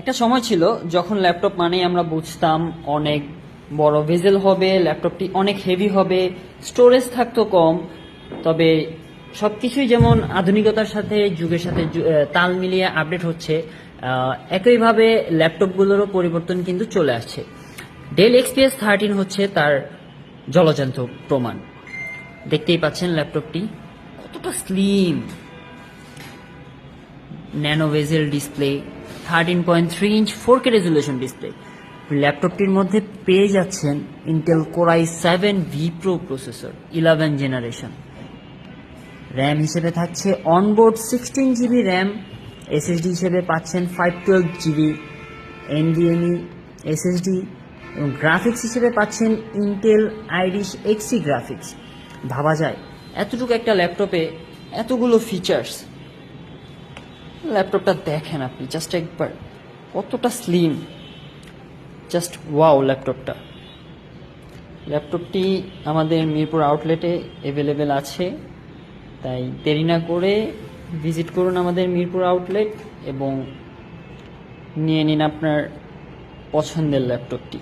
একটা সময় ছিল যখন ল্যাপটপ মানেই আমরা বুঝতাম অনেক বড় ভেজেল হবে, ল্যাপটপটি অনেক হেভি হবে স্টোরেজ থাকতো কম, তবে সবকিছুই যেমন আধুনিকতার সাথে, যুগের সাথে তাল মিলিয়ে আপডেট হচ্ছে একইভাবে ল্যাপটপগুলোরও পরিবর্তন কিন্তু চলে আসছে। ডেল এক্সপিএস থার্টিন হচ্ছে তার জলজান্ত প্রমাণ। দেখতেই পাচ্ছেন ল্যাপটপটি কতটা slim nano bezel display thirteen point three inch four K resolution display ল্যাপটপটির মধ্যে পেয়ে যাচ্ছেন Intel core i seven V pro processor eleven generation RAM হিসেবে থাকছে onboard sixteen GB RAM SSD হিসেবে পাচ্ছেন five twelve GB NVMe SSD এবং graphics হিসেবে পাচ্ছেন ইন্টেল আইরিশ এক্সি গ্রাফিক্স ভাবা যায়, এতটুকু একটা ল্যাপটপে এতগুলো ফিচার্স ল্যাপটপটা দেখেন আপনি জাস্ট একবার। কতটা স্লিম জাস্ট ওয়াও ল্যাপটপটা। ল্যাপটপটি আমাদের মিরপুর আউটলেটে অ্যাভেলেবেল আছে। তাই দেরি না করে ভিজিট করুন আমাদের মিরপুর আউটলেট এবং নিয়ে নিন আপনার পছন্দের ল্যাপটপটি।